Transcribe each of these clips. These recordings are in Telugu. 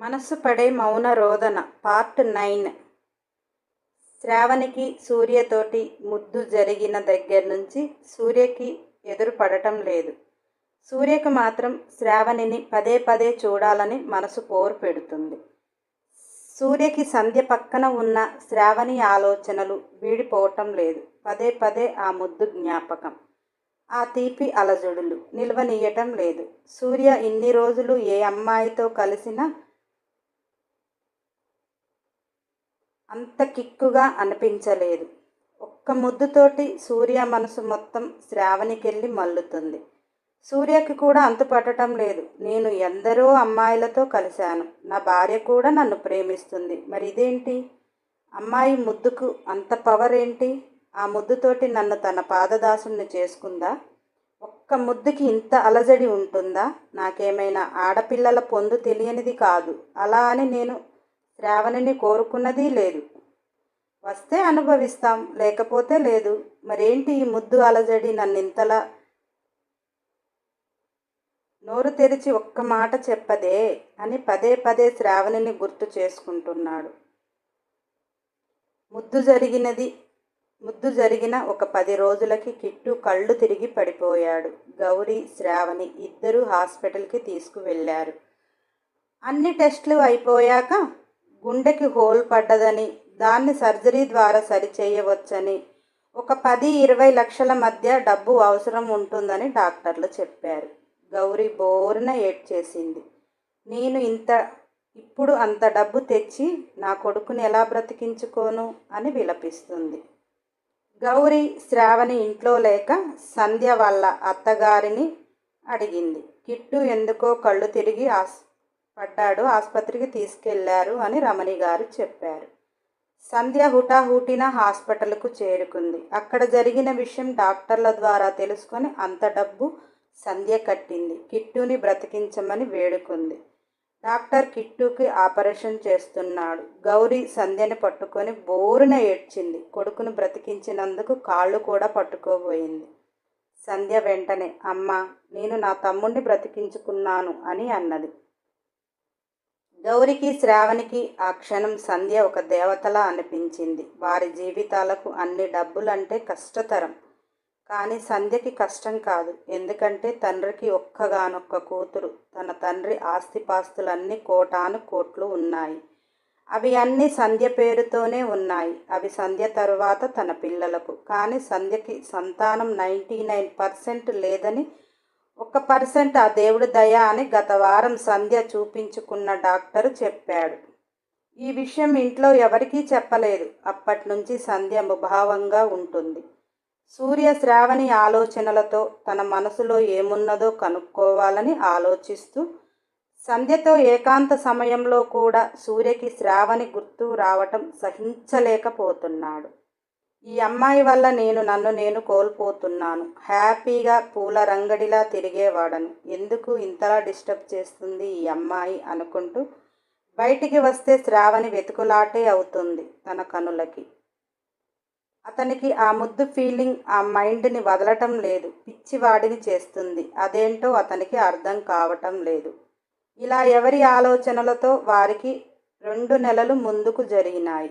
మనస్సు పడే మౌన రోదన పార్ట్ నైన్. శ్రావణికి సూర్యతోటి ముద్దు జరిగిన దగ్గర నుంచి సూర్యకి ఎదురు పడటం లేదు. సూర్యకు మాత్రం శ్రావణిని పదే పదే చూడాలని మనసు పోరు పెడుతుంది. సూర్యకి సంధ్య పక్కన ఉన్న శ్రావణి ఆలోచనలు వీడిపోవటం లేదు. పదే పదే ఆ ముద్దు జ్ఞాపకం. ఆ తీపి అలజడులు నిల్వనీయటం లేదు. సూర్య ఇన్ని రోజులు ఏ అమ్మాయితో కలిసినా అంత కిక్కుగా అనిపించలేదు. ఒక్క ముద్దుతోటి సూర్య మనసు మొత్తం శ్రావణికెళ్ళి మల్లుతుంది సూర్యకి కూడా అంతు పట్టడం లేదు. నేను ఎందరో అమ్మాయిలతో కలిశాను. నా భార్య కూడా నన్ను ప్రేమిస్తుంది. మరి ఇదేంటి? అమ్మాయి ముద్దుకు అంత పవర్ ఏంటి? ఆ ముద్దుతోటి నన్ను తన పాదదాసుని చేసుకుందా? ఒక్క ముద్దుకి ఇంత అలజడి ఉంటుందా? నాకేమైనా ఆడపిల్లల పొందు తెలియనిది కాదు. అలా అని నేను శ్రావణిని కోరుకున్నది లేదు. వస్తే అనుభవిస్తాం లేకపోతే లేదు. మరేంటి ఈ ముద్దు అలజడి నన్నింతలా? నోరు తెరిచి ఒక్క మాట చెప్పదే అని పదే పదే శ్రావణిని గుర్తు చేసుకుంటున్నాడు. ముద్దు జరిగినది ముద్దు జరిగిన ఒక పది రోజులకి కిట్టు కళ్ళు తిరిగి పడిపోయాడు. గౌరీ శ్రావణి ఇద్దరూ హాస్పిటల్కి తీసుకువెళ్ళారు. అన్ని టెస్టులు అయిపోయాక గుండెకి హోల్ పడ్డదని దాన్ని సర్జరీ ద్వారా సరిచేయవచ్చని ఒక పది ఇరవై లక్షల మధ్య డబ్బు అవసరం ఉంటుందని డాక్టర్లు చెప్పారు. గౌరీ బోరున ఏడ్చేసింది. నేను ఇంత ఇప్పుడు అంత డబ్బు తెచ్చి నా కొడుకుని ఎలా బ్రతికించుకోను? అని విలపిస్తుంది. గౌరీ శ్రావణి ఇంట్లో లేక సంధ్య వాళ్ళ అత్తగారిని అడిగింది. కిట్టు ఎందుకో కళ్ళు తిరిగి ఆస్ పడ్డాడు ఆసుపత్రికి తీసుకెళ్ళారు అని రమణి గారు చెప్పారు. సంధ్య హుటాహుటిన హాస్పిటల్కు చేరుకుంది. అక్కడ జరిగిన విషయం డాక్టర్ల ద్వారా తెలుసుకొని అంత డబ్బు సంధ్య కట్టింది. కిట్టుని బ్రతికించమని వేడుకుంది. డాక్టర్ కిట్టుకి ఆపరేషన్ చేస్తున్నాడు. గౌరీ సంధ్యని పట్టుకొని బోరున ఏడ్చింది. కొడుకును బ్రతికించినందుకు కాళ్ళు కూడా పట్టుకోబోయింది. సంధ్య వెంటనే అమ్మ నేను నా తమ్ముడిని బ్రతికించుకున్నాను అని అన్నది. గౌరికి శ్రావణికి ఆ క్షణం సంధ్య ఒక దేవతలా అనిపించింది. వారి జీవితాలకు అన్ని డబ్బులంటే కష్టతరం. కానీ సంధ్యకి కష్టం కాదు. ఎందుకంటే తండ్రికి ఒక్కగానొక్క కూతురు. తన తండ్రి ఆస్తిపాస్తులన్నీ కోటాను కోట్లు ఉన్నాయి. అవి అన్నీ సంధ్య పేరుతోనే ఉన్నాయి. అవి సంధ్య తరువాత తన పిల్లలకు. కానీ సంధ్యకి సంతానం నైంటీ నైన్ పర్సెంట్ లేదని ఒక పర్సెంట్ ఆ దేవుడి దయ అని గత వారం సంధ్య చూపించుకున్న డాక్టరు చెప్పాడు. ఈ విషయం ఇంట్లో ఎవరికీ చెప్పలేదు. అప్పటి నుంచి సంధ్య ముభావంగా ఉంటుంది. సూర్య శ్రావణి ఆలోచనలతో తన మనసులో ఏమున్నదో కనుక్కోవాలని ఆలోచిస్తూ సంధ్యతో ఏకాంత సమయంలో కూడా సూర్యకి శ్రావణి గుర్తు రావటం సహించలేకపోతున్నాడు. ఈ అమ్మాయి వల్ల నేను నన్ను నేను కోల్పోతున్నాను. హ్యాపీగా పూల రంగడిలా తిరిగేవాడను. ఎందుకు ఇంతలా డిస్టర్బ్ చేస్తుంది ఈ అమ్మాయి అనుకుంటూ బయటికి వస్తే శ్రావణి వెతుకులాటే అవుతుంది తన కనులకి. అతనికి ఆ ముద్దు ఫీలింగ్ ఆ మైండ్ని వదలటం లేదు. పిచ్చివాడిని చేస్తుంది. అదేంటో అతనికి అర్థం కావటం లేదు. ఇలా ఎవరి ఆలోచనలతో వారికి రెండు నెలలు ముందుకు జరిగినాయి.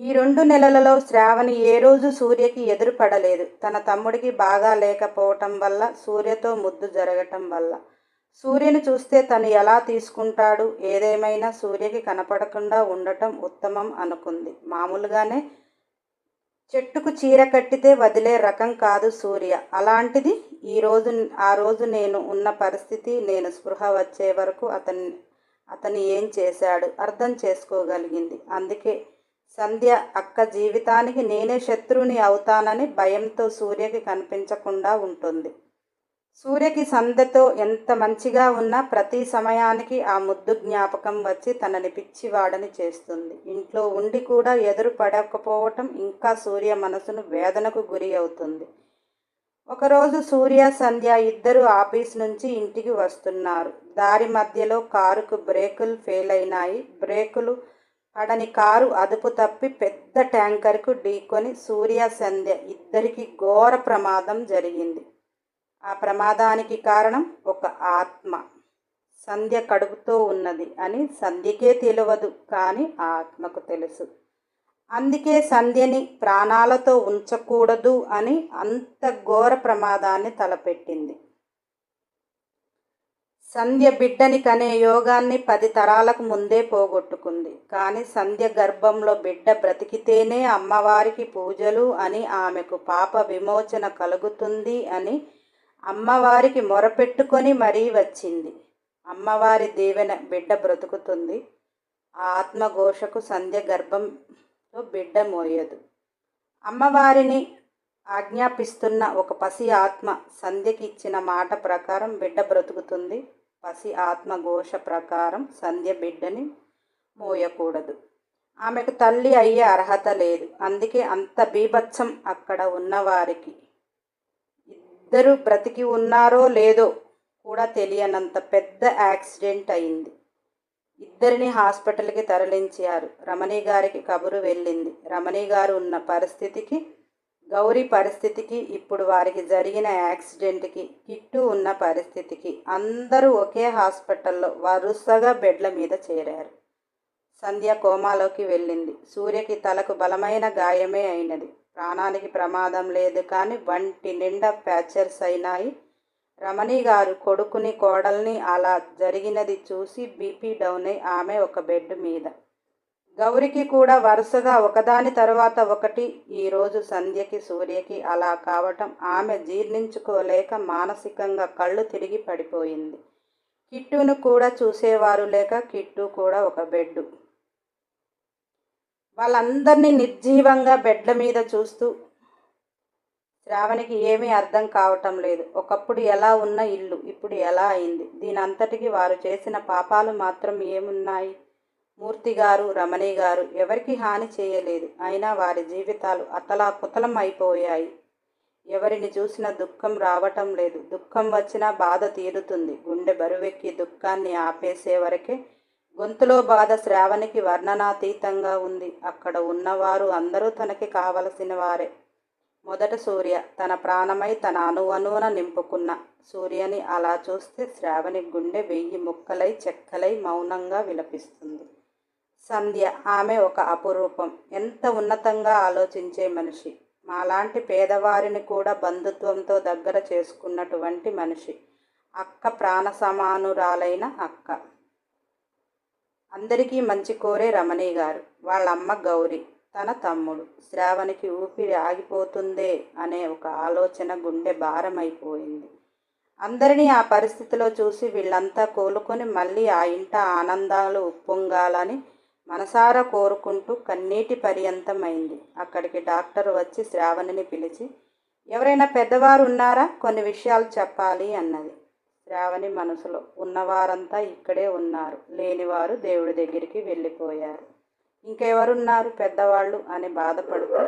ఈ రెండు నెలలలో శ్రావణి ఏ రోజు సూర్యకి ఎదురుపడలేదు. తన తమ్ముడికి బాగా లేకపోవటం వల్ల సూర్యతో ముద్దు జరగటం వల్ల. సూర్యుని చూస్తే తను ఎలా తీసుకుంటాడు? ఏదేమైనా సూర్యకి కనపడకుండా ఉండటం ఉత్తమం అనుకుంది. మామూలుగానే చెట్టుకు చీర కట్టితే వదిలే రకం కాదు సూర్య. అలాంటిది ఈ రోజు ఆ రోజు నేను ఉన్న పరిస్థితి నేను స్పృహ వచ్చే వరకు అతని అతను ఏం చేశాడు అర్థం చేసుకోగలిగింది. అందుకే సంధ్య అక్క జీవితానికి నేనే శత్రువుని అవుతానని భయంతో సూర్యకి కనిపించకుండా ఉంటుంది. సూర్యకి సంధ్యతో ఎంత మంచిగా ఉన్నా ప్రతి సమయానికి ఆ ముద్దు జ్ఞాపకం వచ్చి తనని పిచ్చివాడని చేస్తుంది. ఇంట్లో ఉండి కూడా ఎదురు పడకపోవటం ఇంకా సూర్య మనసును వేదనకు గురి అవుతుంది. ఒకరోజు సూర్య సంధ్య ఇద్దరు ఆఫీస్ నుంచి ఇంటికి వస్తున్నారు. దారి మధ్యలో కారుకు బ్రేకులు ఫెయిల్ అయినాయి. బ్రేకులు అడని కారు అదుపు తప్పి పెద్ద ట్యాంకర్కు ఢీకొని సూర్య సంధ్య ఇద్దరికి ఘోర ప్రమాదం జరిగింది. ఆ ప్రమాదానికి కారణం ఒక ఆత్మ. సంధ్య కడుపుతో ఉన్నది అని సంధ్యకే తెలియదు కానీ ఆత్మకు తెలుసు. అందుకే సంధ్యని ప్రాణాలతో ఉంచకూడదు అని అంత ఘోర ప్రమాదాన్ని తలపెట్టింది. సంధ్య బిడ్డని కనే యోగాన్ని పది తరాలకు ముందే పోగొట్టుకుంది. కానీ సంధ్య గర్భంలో బిడ్డ బ్రతికితేనే అమ్మవారికి పూజలు అని ఆమెకు పాప విమోచన కలుగుతుంది అని అమ్మవారికి మొరపెట్టుకొని మరీ వచ్చింది. అమ్మవారి దీవెన బిడ్డ బ్రతుకుతుంది. ఆ ఆత్మఘోషకు సంధ్య గర్భంలో బిడ్డ మోయదు. అమ్మవారిని ఆజ్ఞాపిస్తున్న ఒక పసి ఆత్మ సంధ్యకి ఇచ్చిన మాట ప్రకారం బిడ్డ బ్రతుకుతుంది. పసి ఆత్మఘోష ప్రకారం సంధ్య బిడ్డని మోయకూడదు. ఆమెకు తల్లి అయ్యే అర్హత లేదు. అందుకే అంత బీభత్సం అక్కడ ఉన్నవారికి. ఇద్దరు బ్రతికి ఉన్నారో లేదో కూడా తెలియనంత పెద్ద యాక్సిడెంట్ అయింది. ఇద్దరిని హాస్పిటల్కి తరలించారు. రమణి గారికి కబురు వెళ్ళింది. రమణి గారు ఉన్న పరిస్థితికి గౌరీ పరిస్థితికి ఇప్పుడు వారికి జరిగిన యాక్సిడెంట్కి కిట్టు ఉన్న పరిస్థితికి అందరూ ఒకే హాస్పిటల్లో వరుసగా బెడ్ల మీద చేరారు. సంధ్య కోమాలోకి వెళ్ళింది. సూర్యకి తలకు బలమైన గాయమే అయినది. ప్రాణానికి ప్రమాదం లేదు కానీ వంటి నిండా ప్యాచర్స్ అయినాయి. రమణి గారు కొడుకుని కోడల్ని అలా జరిగినది చూసి బీపీ డౌన్ అయి ఆమె ఒక బెడ్ మీద గౌరికి కూడా వరుసగా ఒకదాని తర్వాత ఒకటి ఈరోజు సంధ్యకి సూర్యకి అలా కావటం ఆమె జీర్ణించుకోలేక మానసికంగా కళ్ళు తిరిగి పడిపోయింది. కిట్టును కూడా చూసేవారు లేక కిట్టు కూడా ఒక బెడ్డు. వాళ్ళందరినీ నిర్జీవంగా బెడ్ల మీద చూస్తూ శ్రావణికి ఏమీ అర్థం కావటం లేదు. ఒకప్పుడు ఎలా ఉన్న ఇల్లు ఇప్పుడు ఎలా అయింది? దీని అంతటికి వారు చేసిన పాపాలు మాత్రం ఏమున్నాయి? మూర్తి గారు రమణి గారు ఎవరికి హాని చేయలేదు. అయినా వారి జీవితాలు అతలాకుతలం అయిపోయాయి. ఎవరిని చూసినా దుఃఖం రావటం లేదు. దుఃఖం వచ్చినా బాధ తీరుతుంది. గుండె బరువెక్కి దుఃఖాన్ని ఆపేసే వరకే గొంతులో బాధ శ్రావణికి వర్ణనాతీతంగా ఉంది. అక్కడ ఉన్నవారు అందరూ తనకి కావలసిన వారే. మొదట సూర్య తన ప్రాణమై తన అణువణువున నింపుకున్న. సూర్యని అలా చూస్తే శ్రావణి గుండె వెయ్యి ముక్కలై చెక్కలై మౌనంగా విలపిస్తుంది. సంధ్య ఆమె ఒక అపురూపం. ఎంత ఉన్నతంగా ఆలోచించే మనిషి. మాలాంటి పేదవారిని కూడా బంధుత్వంతో దగ్గర చేసుకున్నటువంటి మనిషి. అక్క ప్రాణ సమానురాలైన అక్క. అందరికీ మంచి కోరే రమణి గారు. వాళ్ళమ్మ గౌరీ. తన తమ్ముడు. శ్రావణికి ఊపిరి ఆగిపోతుందే అనే ఒక ఆలోచన గుండె భారమైపోయింది. అందరినీ ఆ పరిస్థితిలో చూసి వీళ్ళంతా కోలుకొని మళ్ళీ ఆ ఇంట ఆనందాలు ఉప్పొంగాలని మనసారా కోరుకుంటూ కన్నీటి పర్యంతమైంది. అక్కడికి డాక్టర్ వచ్చి శ్రావణిని పిలిచి ఎవరైనా పెద్దవారు ఉన్నారా కొన్ని విషయాలు చెప్పాలి అన్నది. శ్రావణి మనసులో ఉన్నవారంతా ఇక్కడే ఉన్నారు. లేనివారు దేవుడి దగ్గరికి వెళ్ళిపోయారు. ఇంకెవరున్నారు పెద్దవాళ్ళు? అని బాధపడుతూ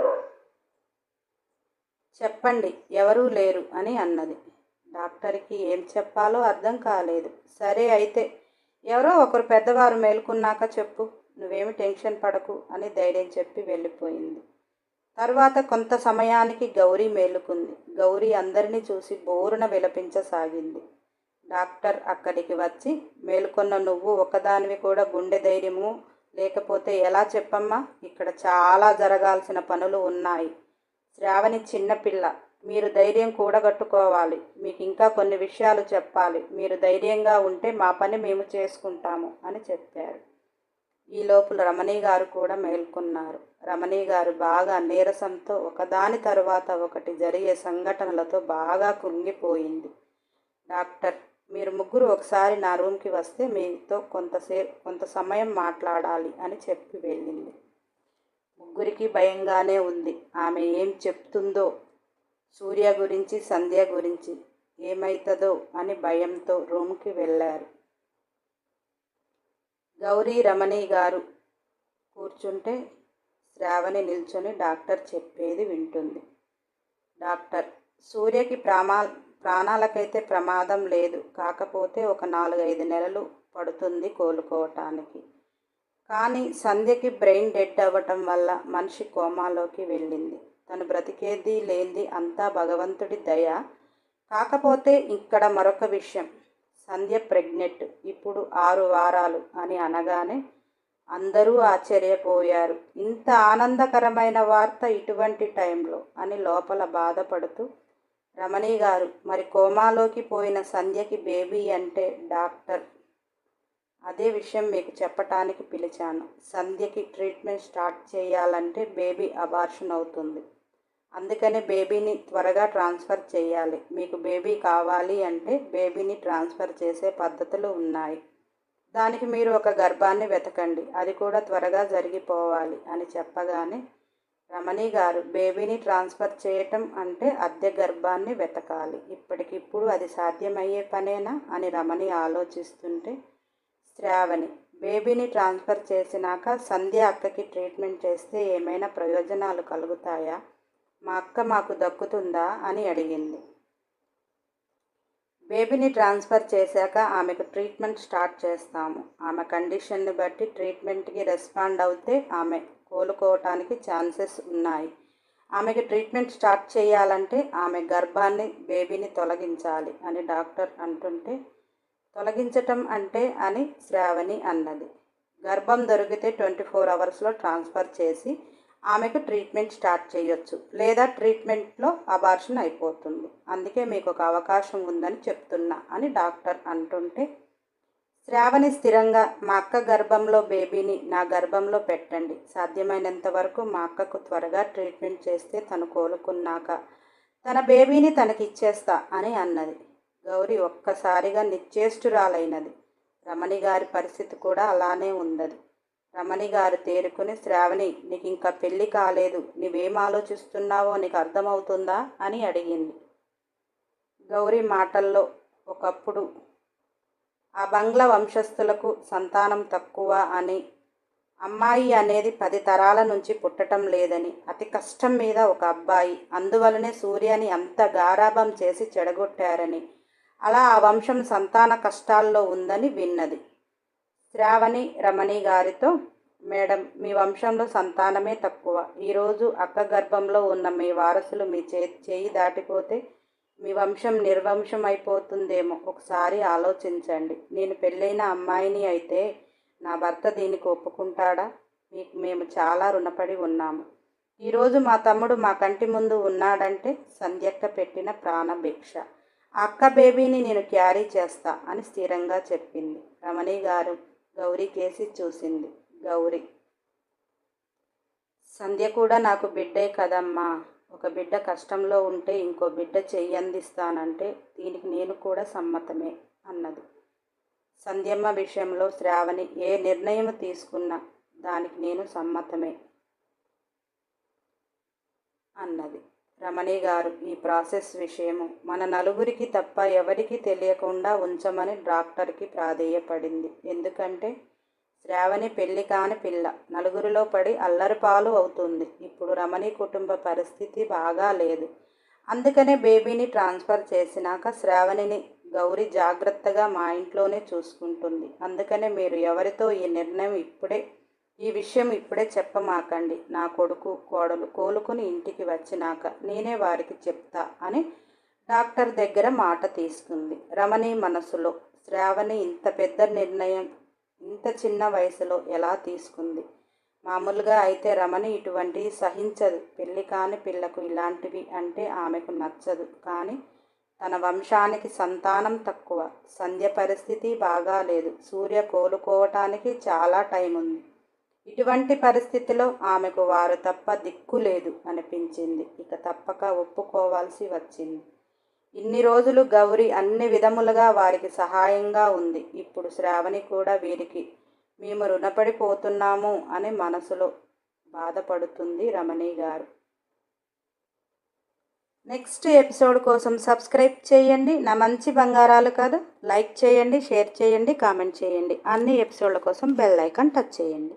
చెప్పండి ఎవరూ లేరు అని అన్నది. డాక్టర్కి ఏం చెప్పాలో అర్థం కాలేదు. సరే అయితే ఎవరో ఒకరు పెద్దవారు మేలుకున్నాక చెప్పు. నువ్వేమి టెన్షన్ పడకు అని ధైర్యం చెప్పి వెళ్ళిపోయింది. తర్వాత కొంత సమయానికి గౌరీ మేలుకుంది. గౌరీ అందరినీ చూసి బోరున విలపించసాగింది. డాక్టర్ అక్కడికి వచ్చి మేలుకొన్న నువ్వు ఒకదానివి కూడా గుండె ధైర్యము లేకపోతే ఎలా చెప్పమ్మా? ఇక్కడ చాలా జరగాల్సిన పనులు ఉన్నాయి. శ్రావణి చిన్నపిల్ల మీరు ధైర్యం కూడగట్టుకోవాలి. మీకు ఇంకా కొన్ని విషయాలు చెప్పాలి. మీరు ధైర్యంగా ఉంటే మా పని మేము చేసుకుంటాము అని చెప్పారు. ఈ లోపల రమణి గారు కూడా మేల్కొన్నారు. రమణి గారు బాగా నీరసంతో ఒకదాని తరువాత ఒకటి జరిగే సంఘటనలతో బాగా కృంగిపోయింది. డాక్టర్ మీరు ముగ్గురు ఒకసారి నా రూమ్కి వస్తే మీతో కొంతసేపు కొంత సమయం మాట్లాడాలి అని చెప్పి వెళ్ళింది. ముగ్గురికి భయంగానే ఉంది. ఆమె ఏం చెప్తుందో సూర్య గురించి సంధ్య గురించి ఏమవుతుందో అని భయంతో రూమ్కి వెళ్ళారు. గౌరీ రమణి గారు కూర్చుంటే శ్రావణి నిల్చొని డాక్టర్ చెప్పేది వింటుంది. డాక్టర్ సూర్యకి ప్రామా ప్రాణాలకైతే ప్రమాదం లేదు. కాకపోతే ఒక నాలుగైదు నెలలు పడుతుంది కోలుకోవటానికి. కానీ సంధ్యకి బ్రెయిన్ డెడ్ అవ్వటం వల్ల మనిషి కోమాలోకి వెళ్ళింది. తను బ్రతికేది లేనిది అంతా భగవంతుడి దయ. కాకపోతే ఇక్కడ మరొక విషయం. సంధ్య ప్రెగ్నెంట్. ఇప్పుడు ఆరు వారాలు అని అనగానే అందరూ ఆశ్చర్యపోయారు. ఇంత ఆనందకరమైన వార్త ఇటువంటి టైంలో అని లోపల బాధపడుతూ రమణి గారు మరి కోమాలోకి పోయిన సంధ్యకి బేబీ అంటే డాక్టర్. అదే విషయం మీకు చెప్పటానికి పిలిచాను. సంధ్యకి ట్రీట్మెంట్ స్టార్ట్ చేయాలంటే బేబీ అబార్షన్ అవుతుంది. అందుకని బేబీని త్వరగా ట్రాన్స్ఫర్ చేయాలి. మీకు బేబీ కావాలి అంటే బేబీని ట్రాన్స్ఫర్ చేసే పద్ధతులు ఉన్నాయి. దానికి మీరు ఒక గర్భాన్ని వెతకండి. అది కూడా త్వరగా జరిగిపోవాలి అని చెప్పగానే రమణి గారు బేబీని ట్రాన్స్ఫర్ చేయటం అంటే అద్దె గర్భాన్ని వెతకాలి. ఇప్పటికిప్పుడు అది సాధ్యమయ్యే పనేనా అని రమణి ఆలోచిస్తుంటే శ్రావణి బేబీని ట్రాన్స్ఫర్ చేసినాక సంధ్య అక్కకి ట్రీట్మెంట్ చేస్తే ఏమైనా ప్రయోజనాలు కలుగుతాయా? మా అక్క మాకు దక్కుతుందా అని అడిగింది. బేబీని ట్రాన్స్ఫర్ చేశాక ఆమెకు ట్రీట్మెంట్ స్టార్ట్ చేస్తాము. ఆమె కండిషన్ని బట్టి ట్రీట్మెంట్కి రెస్పాండ్ అవుతే ఆమె కోలుకోవటానికి ఛాన్సెస్ ఉన్నాయి. ఆమెకి ట్రీట్మెంట్ స్టార్ట్ చేయాలంటే ఆమె గర్భాన్ని బేబీని తొలగించాలి అని డాక్టర్ అంటుంటే తొలగించటం అంటే అని శ్రావణి అన్నది. గర్భం దొరికితే ట్వంటీ ఫోర్ అవర్స్లో ట్రాన్స్ఫర్ చేసి ఆమెకు ట్రీట్మెంట్ స్టార్ట్ చేయొచ్చు లేదా ట్రీట్మెంట్లో అబార్షన్ అయిపోతుంది. అందుకే మీకు ఒక అవకాశం ఉందని చెప్తున్నా అని డాక్టర్ అంటుంటే శ్రావణి స్థిరంగా మా అక్క గర్భంలో బేబీని నా గర్భంలో పెట్టండి. సాధ్యమైనంత వరకు మా అక్కకు త్వరగా ట్రీట్మెంట్ చేస్తే తను కోలుకున్నాక తన బేబీని తనకిచ్చేస్తా అని అన్నది. గౌరి ఒక్కసారిగా నిశ్చేష్టురాలైనది. రమణి గారి పరిస్థితి కూడా అలానే ఉన్నది రమణి గారు తేరుకుని శ్రావణి నీకు ఇంకా పెళ్ళి కాలేదు. నువ్వేం ఆలోచిస్తున్నావో నీకు అర్థమవుతుందా? అని అడిగింది. గౌరీ మాటల్లో ఒకప్పుడు ఆ బంగ్లా వంశస్థులకు సంతానం తక్కువ అని అమ్మాయి అనేది పది తరాల నుంచి పుట్టటం లేదని అతి కష్టం మీద ఒక అబ్బాయి అందువలనే సూర్యని అంత గారాభం చేసి చెడగొట్టారని అలా ఆ వంశం సంతాన కష్టాల్లో ఉందని విన్నది. శ్రావణి రమణి గారితో మేడం మీ వంశంలో సంతానమే తక్కువ. ఈరోజు అక్క గర్భంలో ఉన్న మీ వారసులు మీ చే చేయి దాటిపోతే మీ వంశం నిర్వంశం అయిపోతుందేమో ఒకసారి ఆలోచించండి. నేను పెళ్ళైన అమ్మాయిని అయితే నా భర్త దీనికి ఒప్పుకుంటాడా? మీకు మేము చాలా రుణపడి ఉన్నాము. ఈరోజు మా తమ్ముడు మా కంటి ముందు ఉన్నాడంటే సంధ్యక్క పెట్టిన ప్రాణభిక్ష. అక్క బేబీని నేను క్యారీ చేస్తా అని స్థిరంగా చెప్పింది రమణి గారు. గౌరీ కేసి చూసింది. గౌరీ సంధ్య కూడా నాకు బిడ్డే కదమ్మా. ఒక బిడ్డ కష్టంలో ఉంటే ఇంకో బిడ్డ చెయ్యి అందిస్తానంటే దీనికి నేను కూడా సమ్మతమే అన్నది. సంధ్యమ్మ విషయంలో శ్రావణి ఏ నిర్ణయం తీసుకున్నా దానికి నేను సమ్మతమే అన్నది. రమణి గారు ఈ ప్రాసెస్ విషయము మన నలుగురికి తప్ప ఎవరికి తెలియకుండా ఉంచమని డాక్టర్కి ప్రాధేయపడింది. ఎందుకంటే శ్రావణి పెళ్ళి కాని పిల్ల నలుగురిలో పడి అల్లరిపాలు అవుతుంది. ఇప్పుడు రమణి కుటుంబ పరిస్థితి బాగా లేదు. అందుకనే బేబీని ట్రాన్స్ఫర్ చేసినాక శ్రావణిని గౌరీ జాగ్రత్తగా మా ఇంట్లోనే చూసుకుంటుంది. అందుకనే మీరు ఎవరితో ఈ నిర్ణయం ఇప్పుడే ఈ విషయం ఇప్పుడే చెప్పమాకండి. నా కొడుకు కోడలు కోలుకుని ఇంటికి వచ్చినాక నేనే వారికి చెప్తా అని డాక్టర్ దగ్గర మాట తీసుకుంది. రమణి మనసులో శ్రావణి ఇంత పెద్ద నిర్ణయం ఇంత చిన్న వయసులో ఎలా తీసుకుంది? మామూలుగా అయితే రమణి ఇటువంటివి సహించదు. పెళ్ళి కాని పిల్లకు ఇలాంటివి అంటే ఆమెకు నచ్చదు. కానీ తన వంశానికి సంతానం తక్కువ. సంధ్య పరిస్థితి బాగాలేదు. సూర్య కోలుకోవటానికి చాలా టైం ఉంది ఇటువంటి పరిస్థితిలో ఆమెకు వారు తప్ప దిక్కు లేదు అనిపించింది. ఇక తప్పక ఒప్పుకోవాల్సి వచ్చింది. ఇన్ని రోజులు గౌరి అన్ని విధములుగా వారికి సహాయంగా ఉంది. ఇప్పుడు శ్రావణి కూడా వీరికి మేము రుణపడిపోతున్నాము అని మనసులో బాధపడుతుంది రమణి గారు. నెక్స్ట్ ఎపిసోడ్ కోసం సబ్స్క్రైబ్ చేయండి. నా మంచి బంగారాలు కాదు. లైక్ చేయండి షేర్ చేయండి కామెంట్ చేయండి. అన్ని ఎపిసోడ్ల కోసం బెల్ ఐకాన్ టచ్ చేయండి.